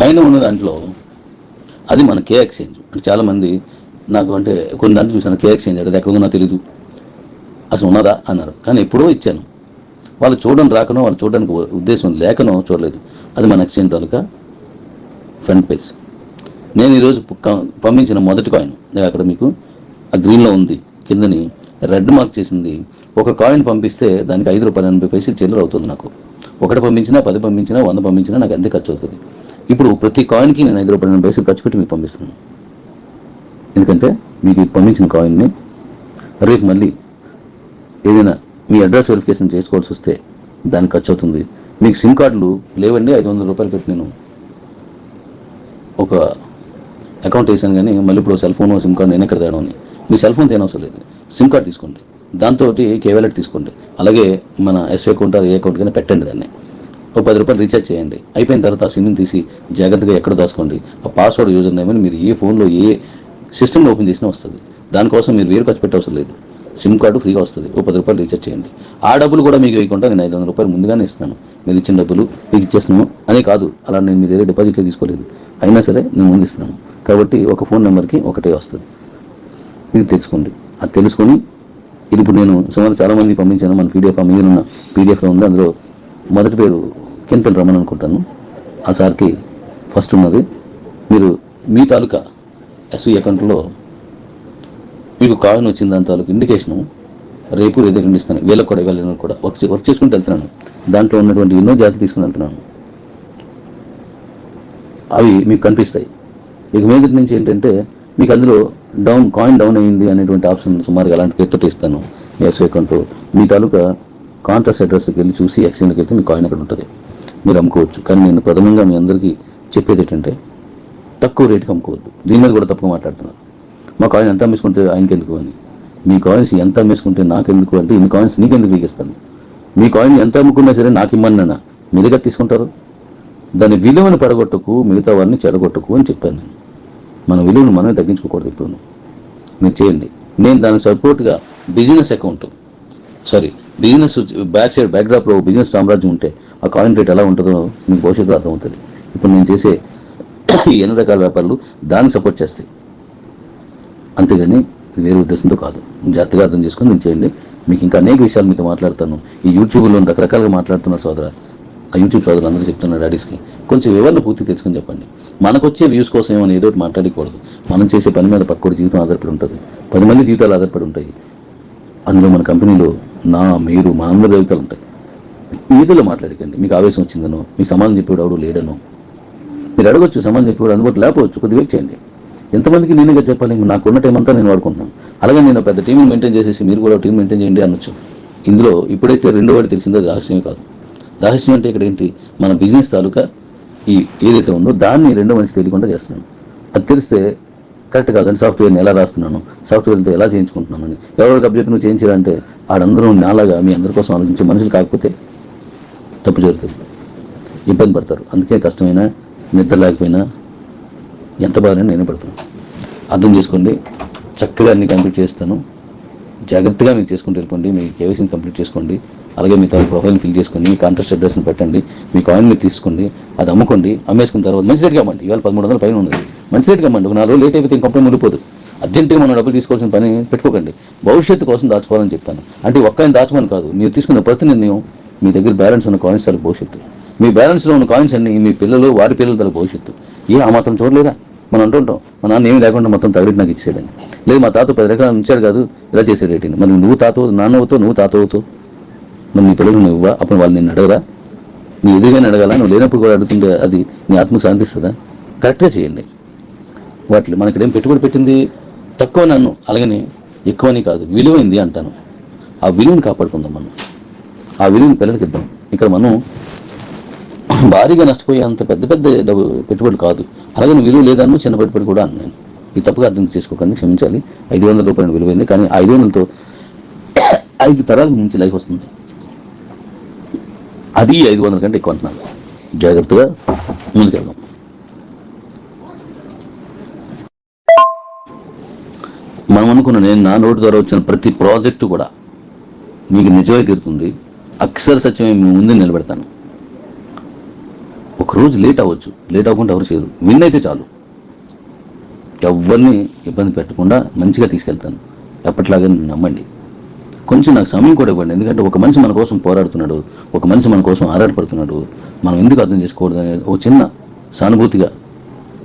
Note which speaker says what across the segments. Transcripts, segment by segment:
Speaker 1: పైన ఉన్న దాంట్లో అది మన కే ఎక్స్చేంజ్. అంటే చాలామంది నాకు అంటే కొన్ని దాంట్లో చూసాను కే ఎక్స్చేంజ్ అంటే ఎక్కడ ఉందో నాకు తెలీదు. అసలు ఉన్నదా అన్నారు. కానీ ఎప్పుడో ఇచ్చాను. వాళ్ళు చూడడం రాకనో వాళ్ళు చూడడానికి ఉద్దేశం లేకనో చూడలేదు. అది మన ఎక్స్చేంజ్ తాలూకా ఫ్రంట్ పేజ్. నేను ఈరోజు పంపించిన మొదటి కాయిన్. అక్కడ మీకు ఆ గ్రీన్లో ఉంది. కిందని రెడ్ మార్క్ చేసింది. ఒక కాయిన్ పంపిస్తే దానికి ఐదు రూపాయలు ఎనభై పైసలు చిల్లర అవుతుంది నాకు. ఒకటి పంపించినా పది పంపించినా వంద పంపించినా నాకు అంతే ఖర్చు అవుతుంది? ఇప్పుడు ప్రతి కాయిన్కి నేను ఐదు రూపాయల పైసలు ఖర్చు పెట్టి మీకు పంపిస్తున్నాను ఎందుకంటే మీకు పంపించిన కాయిన్ని రేపు మళ్ళీ ఏదైనా మీ అడ్రస్ వెరిఫికేషన్ చేసుకోవాల్సి వస్తే దానికి ఖర్చు అవుతుంది. మీకు సిమ్ కార్డులు లేవండి ఐదు వందల రూపాయలు పెట్టి నేను ఒక అకౌంట్ వేసాను కానీ మళ్ళీ ఇప్పుడు సెల్ ఫోన్ సిమ్ కార్డు నేను ఎక్కడ తేడం అని మీ సెల్ ఫోన్ తేనవసరం లేదు. సిమ్ కార్డు తీసుకోండి. దాంతో కేవలెట్ తీసుకోండి. అలాగే మన ఎస్వీ అకౌంట్ ఏ అకౌంట్ కానీ పెట్టండి దాన్ని. ఒక పది రూపాయలు రీఛార్జ్ చేయండి. అయిపోయిన తర్వాత ఆ సిమ్ని తీసి జాగ్రత్తగా ఎక్కడ దాచుకోండి. ఆ పాస్వర్డ్ యూజర్ నేమ్ అని మీరు ఏ ఫోన్లో ఏ సిస్టమ్లో ఓపెన్ చేసినా వస్తుంది. దానికోసం మీరు వేరు ఖర్చు పెట్టవసరం లేదు. సిమ్ కార్డు ఫ్రీగా వస్తుంది. ఒక పది రూపాయలు రీఛార్జ్ చేయండి. ఆ డబ్బులు కూడా మీకు ఇవ్వకుండా నేను ఐదు వందల రూపాయలు ముందుగానే ఇస్తున్నాను. మీరు ఇచ్చిన డబ్బులు మీకు ఇచ్చేస్తున్నాను అని కాదు. అలా నేను మీ దగ్గర డిపాజిట్లో తీసుకోలేదు. అయినా సరే నేను ముందు ఇస్తున్నాను. కాబట్టి ఒక ఫోన్ నెంబర్కి ఒకటే వస్తుంది. ఇది తెలుసుకోండి. అది తెలుసుకొని ఇది ఇప్పుడు నేను సుమారు చాలామంది పంపించాను. మన పీడిఎఫ్ మీద ఉన్న పీడిఎఫ్లో ఉంది. అందులో మొదటి పేరు కెంతల్ రమణ్ అనుకుంటాను. ఆ సార్కి ఫస్ట్ ఉన్నది. మీరు మీ తాలూకా ఎస్వి అకౌంట్లో మీకు కాయిన్ వచ్చిన దాని తాలూకు ఇండికేషను రేపు రేపు రెండు ఇస్తాను. వీళ్ళకి కూడా వీళ్ళని కూడా వర్క్ వర్క్ చేసుకుంటూ వెళ్తున్నాను. దాంట్లో ఉన్నటువంటి ఎన్నో జాతులు తీసుకుని వెళ్తున్నాను. అవి మీకు కనిపిస్తాయి. ఇక మీదటి నుంచి ఏంటంటే మీకు అందులో డౌన్ కాయిన్ డౌన్ అయ్యింది అనేటువంటి ఆప్షన్ సుమారుగా అలాంటి ఎత్తటి ఇస్తాను. మీ ఎస్వి అకౌంట్ మీ తాలూకా కాంటాక్ట్ అడ్రస్కి వెళ్ళి చూసి ఎక్స్చేంజ్కి వెళ్తే మీ కాయిన్ అక్కడ ఉంటుంది. మీరు అమ్ముకోవచ్చు. కానీ నేను ప్రథమంగా మీ అందరికీ చెప్పేది ఏంటంటే తక్కువ రేటుకి అమ్ముకోవద్దు. దీని మీద కూడా తప్పుగా మాట్లాడుతున్నారు. మా కాయిన్ ఎంత అమ్మేసుకుంటే ఆయనకి ఎందుకు అని. మీ కాయిన్స్ ఎంత అమ్మేసుకుంటే నాకెందుకు అంటే ఇన్ని కాయిన్స్ నీకెందుకు వీగిస్తాను? మీ కాయిన్ ఎంత అమ్ముకున్నా సరే నాకు ఇమ్మన్నా మీ దగ్గర తీసుకుంటారు? దాని విలువను పడగొట్టకు మిగతా వారిని చెడగొట్టకు అని చెప్పాను నేను. మన విలువను మనమే తగ్గించుకోకూడదు ఇప్పుడు మీరు చేయండి. నేను దానికి సపోర్ట్గా business account. Sorry business back side back business సామ్రాజ్యం ఉంటే ఆ కాయిన్ రేట్ ఎలా ఉంటుందో మీకు భవిష్యత్తులో అర్థమవుతుంది. ఇప్పుడు నేను చేసే ఎన్ని రకాల వ్యాపారాలు దాన్ని సపోర్ట్ చేస్తాయి. అంతేగాని వేరే ఉద్దేశంతో కాదు. జాగ్రత్తగా అర్థం చేసుకొని నేను చేయండి. మీకు ఇంకా అనేక విషయాలు మీతో మాట్లాడతాను. ఈ యూట్యూబ్లో రకరకాలుగా మాట్లాడుతున్నారు సోదర. ఆ యూట్యూబ్ సోదరులు అందరూ చెప్తున్నారు డాడీస్కి. కొంచెం వివరణ పూర్తి తెలుసుకొని చెప్పండి. మనకు వచ్చే వ్యూస్ కోసం ఏమైనా ఏదో ఒకటి మాట్లాడకూడదు. మనం చేసే పని మీద పక్కోటి జీవితం ఆధారపడి ఉంటుంది. పది మంది జీవితాలు ఆధారపడి ఉంటాయి. అందులో మన కంపెనీలో నా మీరు మా అందరి దేవతలు ఉంటాయి ఈదులో మాట్లాడకండి. మీకు ఆవేశం వచ్చిందనో మీకు సమాధానం చెప్పేవాడు ఎవడు లేడనో. మీరు అడగొచ్చు సమాధానం చెప్పేవాడు అందుబాటులో లేకపోవచ్చు కొద్దిగా వెయిట్ చేయండి. ఎంతమందికి నేనుగా చెప్పాలి? నాకున్న టైం అంతా నేను వాడుకుంటున్నాను. అలాగే నేను పెద్ద టీం మెయింటైన్ చేసేసి మీరు కూడా టీం మెయింటైన్ చేయండి అనొచ్చు. ఇందులో ఇప్పుడైతే రెండో వాడు తెలిసిందో రహస్యమే కాదు. రహస్యం అంటే ఇక్కడ ఏంటి? మన బిజినెస్ తాలూకా ఈ ఏదైతే ఉందో దాన్ని రెండో మనిషి తెలియకుండా చేస్తున్నాను. అది తెలిస్తే కరెక్ట్ కాదండి సాఫ్ట్వేర్ని ఎలా రాస్తున్నాను? సాఫ్ట్వేర్తో ఎలా చేయించుకుంటున్నాను ఎవరికి అబ్జెక్ట్ నువ్వు చేయించాలంటే ఆడందరూ నాలాగా మీ అందరి కోసం ఆలోచించే మనుషులు కాకపోతే తప్పు జరుగుతుంది. ఇబ్బంది పడతారు. అందుకే కష్టమైనా నిద్ర లేకపోయినా ఎంత బాగానే నేను పడుతున్నాను. అర్థం చేసుకోండి. చక్కగా అన్ని కంప్లీట్ చేస్తాను. జాగ్రత్తగా మీరు చేసుకుంటూ వెళ్ళిపోండి. మీ కేవైసీని కంప్లీట్ చేసుకోండి. అలాగే మీ తాను ప్రొఫైల్ని ఫిల్ చేసుకోండి. మీ కాంట్రాక్ట్ అడ్రస్ని పెట్టండి. మీ కాయిన్ మీరు తీసుకోండి. అది అమ్ముకోండి. అమ్మేసుకున్న తర్వాత మంచి రేట్గా అమ్మండి. ఇవాళ పదమూడు వందల పైన ఉంది మంచి రేట్గా అమ్మండి. ఒక నాలుగు రోజులు లేట్ అయిపోతే ఇంక కంపెనీ ముడిపోదు అర్జెంటుగా మనం డబ్బులు తీసుకోవాల్సిన పని పెట్టుకోకండి. భవిష్యత్తు కోసం దాచుకోవాలని చెప్పాను. అంటే ఒక్కని దాచమని కాదు. మీరు తీసుకున్న ప్రతి నిర్ణయం మీ దగ్గర బ్యాలెన్స్ ఉన్న కాయిన్స్ తల భవిష్యత్తు. మీ బ్యాలెన్స్లో ఉన్న కాయిన్స్ అన్ని మీ పిల్లలు వారి పిల్లల తల భవిష్యత్తు. ఏ ఆ మాత్రం చూడలేదా? మనం అంటుంటాం మా నాన్న ఏమీ లేకుండా మొత్తం తగడికి నాకు ఇచ్చేదని లేదు మా తాత పది రకాలు ఉంచాడు కాదు ఇలా చేసాడు ఏంటి మరి నువ్వు తాత నాన్న అవుతావు నువ్వు తాత అవుతావు? మరి నీ పిల్లలు నువ్వు ఇవ్వా? అప్పుడు వాళ్ళు నిన్ను అడగరా? నీ ఎదురుగానే అడగాల? నువ్వు లేనప్పుడు కూడా అడుగుతుంటే అది నీ ఆత్మకు శాంతిస్తుందా కరెక్ట్గా చేయండి. వాటిలో మనకి ఏం పెట్టుబడి పెట్టింది? తక్కువ నన్ను అలాగని ఎక్కువని కాదు విలువైంది అంటాను. ఆ విలువని కాపాడుకుందాం మనం. ఆ విలువని పిల్లలకి ఇద్దాం ఇక్కడ మనం భారీగా నష్టపోయే అంత పెద్ద పెద్ద డబ్బు పెట్టుబడి కాదు. అలాగే విలువ లేదన్న చిన్న పెట్టుబడి కూడా అన్నాను ఈ తప్పుగా అర్థం చేసుకోకండి క్షమించాలి. ఐదు వందల రూపాయలు విలువైంది కానీ ఐదు వందలతో ఐదు తరాలకు మించి లైఫ్ వస్తుంది. అది ఐదు వందల కంటే ఎక్కువ అంటున్నాను. జాగ్రత్తగా ముందుకెళ్దాం. నమ్ముకున్న నేను నా నోటి ద్వారా వచ్చిన ప్రతి ప్రాజెక్టు కూడా మీకు నిజమే తీరుతుంది. అక్షర సత్యమే మీ ముందు నిలబెడతాను. ఒక రోజు లేట్ అవ్వచ్చు. లేట్ అవ్వకుండా ఎవరు చేయరు. విన్ అయితే చాలు. ఎవరిని ఇబ్బంది పెట్టకుండా మంచిగా తీసుకెళ్తాను. ఎప్పటిలాగా నమ్మండి. కొంచెం నాకు సమయం కూడా ఇవ్వండి. ఎందుకంటే ఒక మనిషి మన కోసం పోరాడుతున్నాడు. ఒక మనిషి మన కోసం ఆరాటపడుతున్నాడు. మనం ఎందుకు అర్థం చేసుకోకూడదు అనేది ఒక చిన్న సానుభూతిగా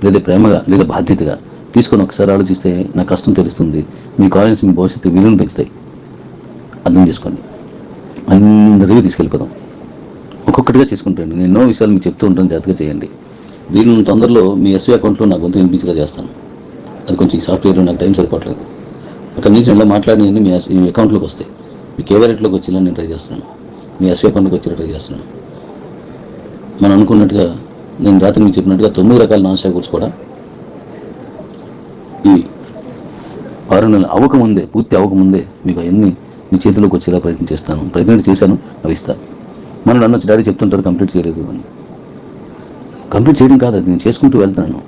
Speaker 1: లేదా ప్రేమగా లేదా బాధ్యతగా తీసుకొని ఒకసారి ఆలోచిస్తే నా కష్టం తెలుస్తుంది. మీ కాలేజ్ మీ భవిష్యత్తు విలువను పెంచుతాయి. అర్థం చేసుకోండి. అందరికీ తీసుకెళ్ళిపోదాం. ఒక్కొక్కటిగా చేసుకుంటాను నేను ఎన్నో విషయాలు మీకు చెప్తూ ఉంటాను. జాగ్రత్తగా చేయండి. వీళ్ళు తొందరలో మీ ఎస్వీ అకౌంట్లో నా గొంతు వినిపించేలా చేస్తాను. అది కొంచెం సాఫ్ట్వేర్ నాకు టైం సరిపోవట్లేదు. అక్కడ నుంచి ఇలా మాట్లాడినవి మీ ఎస్- మీ అకౌంట్లోకి వస్తాయి మీ కేవరెట్లోకి వచ్చేలా నేను ట్రై చేస్తున్నాను. మీ ఎస్వీ అకౌంట్లోకి వచ్చేలా ట్రై చేస్తున్నాను. మనం అనుకున్నట్టుగా నేను రాత్రి మీకు చెప్పినట్టుగా తొమ్మిది రకాల నాన్ స్టాక్ కూడా ఈ ఆరు నెలలు అవ్వకముందే పూర్తి అవ్వకముందే మీకు అవన్నీ మీ చేతిలోకి వచ్చేలా ప్రయత్నం చేస్తాను. ప్రయత్నం చేశాను అవి ఇస్తాను మనం అన్నొచ్చి డాడీ చెప్తుంటారు కంప్లీట్ చేయలేదు అని. కంప్లీట్ చేయడం కాదు అది నేను చేసుకుంటూ వెళ్తున్నాను.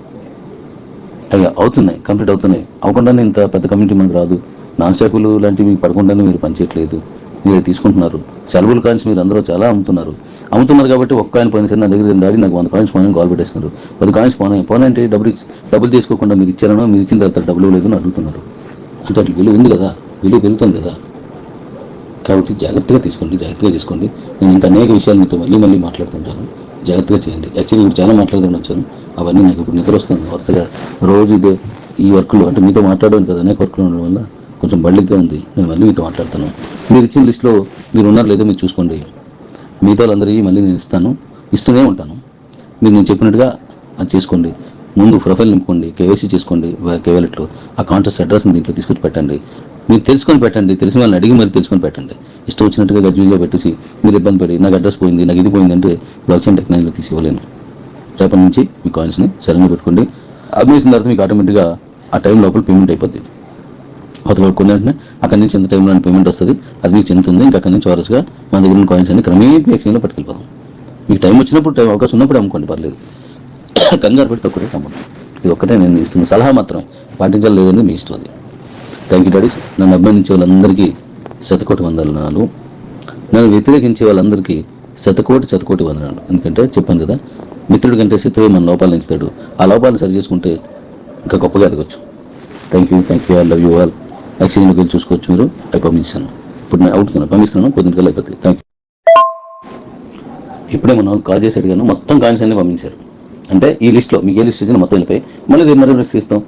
Speaker 1: అయ్యా అవుతున్నాయి కంప్లీట్ అవుతున్నాయి. అవ్వకుండానే ఇంత పెద్ద కమ్యూనిటీ మనకు రాదు. నాన్ స్టాపులు లాంటివి పడకుండానే మీరు పనిచేయట్లేదు. మీరు తీసుకుంటున్నారు. సెలవులు కాయిన్స్ మీరు అందరూ చాలా అమ్ముతున్నారు. అమ్ముతున్నారు కాబట్టి ఒక్క కాయిన్ పోయిన సరే నా దగ్గర డాడీ నాకు వంద కాయిన్స్ పోయిన కాల్ పెట్టేస్తున్నారు. పది కాయిన్స్ పోనాయి పోనంటే డబ్బులు డబ్బులు తీసుకోకుండా మీరు ఇచ్చారనో మీరు ఇచ్చిన తర్వాత డబ్బులు లేదు అని అడుగుతున్నారు. అంటే అట్లా విలువ ఉంది కదా విలువ పెరుగుతుంది కదా. కాబట్టి జాగ్రత్తగా తీసుకోండి జాగ్రత్తగా తీసుకోండి నేను ఇంకా అనేక విషయాలు మీతో మళ్ళీ మళ్ళీ మాట్లాడుతుంటాను. జాగ్రత్తగా చేయండి. యాక్చువల్లీ ఇప్పుడు చాలా మాట్లాడుతూ వచ్చాను అవన్నీ నాకు ఇప్పుడు నిద్ర వస్తుంది. వరుసగా రోజు ఇదే ఈ వర్క్లు అంటే మీతో మాట్లాడడం కదా అనేక వర్క్లు ఉండడం వల్ల కొంచెం బళ్ళిగ్గా ఉంది. నేను మళ్ళీ మీతో మాట్లాడతాను. మీరు ఇచ్చిన లిస్ట్లో మీరు ఉన్నారు లేదో మీరు చూసుకోండి. మిగతా వాళ్ళందరికీ మళ్ళీ నేను ఇస్తాను. ఇస్తూనే ఉంటాను. మీరు నేను చెప్పినట్టుగా అది చేసుకోండి. ముందు ప్రొఫైల్ నింపుకోండి కేవైసీ చేసుకోండి కేవలెట్లు ఆ కాంటాక్ట్ అడ్రస్ని దీంట్లో తీసుకొచ్చి పెట్టండి. మీరు తెలుసుకొని పెట్టండి తెలిసిన వాళ్ళని అడిగి మరి తెలుసుకొని పెట్టండి. ఇష్టం వచ్చినట్టుగా గజ్వీగా పెట్టేసి మీరు ఇబ్బంది పడి నాకు అడ్రస్ పోయింది నాకు ఇది పోయింది అంటే బ్లాక్ చైన్ టెక్నాలజీలో తీసుకోలేను రేపటి నుంచి మీ కాయిన్స్ని సరైన పెట్టుకోండి. అమ్మేసిన తర్వాత మీకు ఆటోమేటిక్గా ఆ టైం లోపల పేమెంట్ అయిపోద్ది. అతను కొన్ని వెంటనే అక్కడి నుంచి ఎంత టైంలో పేమెంట్ వస్తుంది. అది మీకు చెందుతుంది ఇంకా అక్కడి నుంచి వరుసగా మన దగ్గర ఉన్న కాయిన్స్ అన్ని క్రమేపీ ఎక్స్చేంజ్లో పట్టుకెళ్ళిపోదాం మీకు టైం వచ్చినప్పుడు టైం అవకాశం ఉన్నప్పుడు అమ్ముకోండి పర్లేదు. కంగారు పెట్టి ఒక్కటే ఇది ఒక్కటే నేను ఇస్తున్న సలహా మాత్రమే పాటించాలి లేదని మీ ఇష్టం అది. థ్యాంక్ యూ డాడీ నన్ను అభినందించే వాళ్ళందరికీ శతకోటి వందనాలు. నన్ను వ్యతిరేకించే వాళ్ళందరికీ శతకోటి శతకోటి వందనాలు. ఎందుకంటే చెప్పాను కదా మిత్రుడి కంటే శత్రువు మన లోపాలు ఎంచుతాడు ఆ లోపాలను సరి చేసుకుంటే ఇంకా గొప్పగా ఎదగచ్చు. Thank you thank you I love you all యాక్సిడెంట్కి వెళ్ళి చూసుకోవచ్చు మీరు. అవి పంపించాను ఇప్పుడు నేను అవుతున్నాను పంపిస్తున్నాను. పొద్దునకల్లా అయిపోతుంది థ్యాంక్ యూ ఇప్పుడే మనం కాల్ చేసి అడిగాను. మొత్తం కాయిన్స్ అన్ని పంపించారు. అంటే ఈ లిస్ట్లో మీకు ఏ లిస్ట్ ఇచ్చినా మొత్తం వెళ్ళిపోయి మళ్ళీ రేపు మరో లిస్ట్ ఇస్తాం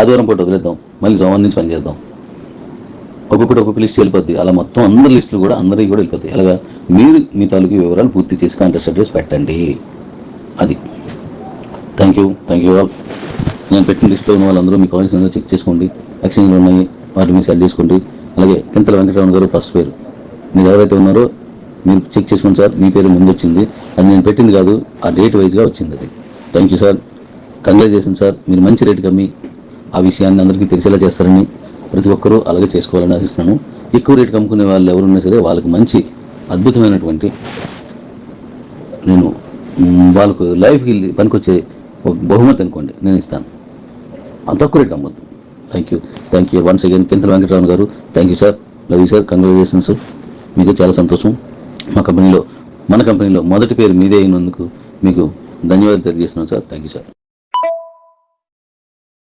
Speaker 1: ఆదివారం పూట వదిలేద్దాం. మళ్ళీ సోమవారం నుంచి పని చేద్దాం. ఒక్కొక్కటి ఒక్కొక్క లిస్ట్ వెళ్ళిపోద్ది. అలా మొత్తం అందరి లిస్టులు కూడా అందరికీ కూడా వెళ్ళిపోతాయి. అలాగా మీరు మీ తాలూకు వివరాలు పూర్తి చేసి కాంటాక్ట్ అడ్రస్ పెట్టండి. అది. Thank you thank you all నేను పెట్టిన లిస్ట్లో ఉన్న వాళ్ళందరూ మీ కాయిన్స్ అందరూ చెక్ చేసుకోండి. ఎక్స్చేంజ్లు ఉన్నాయి. వాటిని మీరు సెల్ చేసుకోండి. అలాగే కింతల వెంకటరమణ గారు ఫస్ట్ పేరు మీరు ఎవరైతే ఉన్నారో మీరు చెక్ చేసుకోండి సార్. మీ పేరు ముందు వచ్చింది అది నేను పెట్టింది కాదు. ఆ డేట్ వైజ్గా వచ్చింది అది. Thank you sir congratulation sir మీరు మంచి రేటు కమ్మి ఆ విషయాన్ని అందరికీ తెలిసేలా చేస్తారని ప్రతి ఒక్కరూ అలాగే చేసుకోవాలని ఆశిస్తున్నాను. ఎక్కువ రేటు కమ్ముకునే వాళ్ళు ఎవరున్నా సరే వాళ్ళకి మంచి అద్భుతమైనటువంటి నేను వాళ్ళకు లైఫ్కి పనికొచ్చే ఒక బహుమతి అనుకోండి. నేను ఇస్తాను. అంత తక్కువ rate కమ్మద్దు. Thank you thank you once again Kinthala Venkatarao గారు thank you sir love you sir congratulations మీకు చాలా సంతోషం. మా కంపెనీలో మన కంపెనీలో మొదటి పేరు మీదే అయినందుకు మీకు ధన్యవాదాలు తెలియజేస్తున్నాం సార్. Thank you sir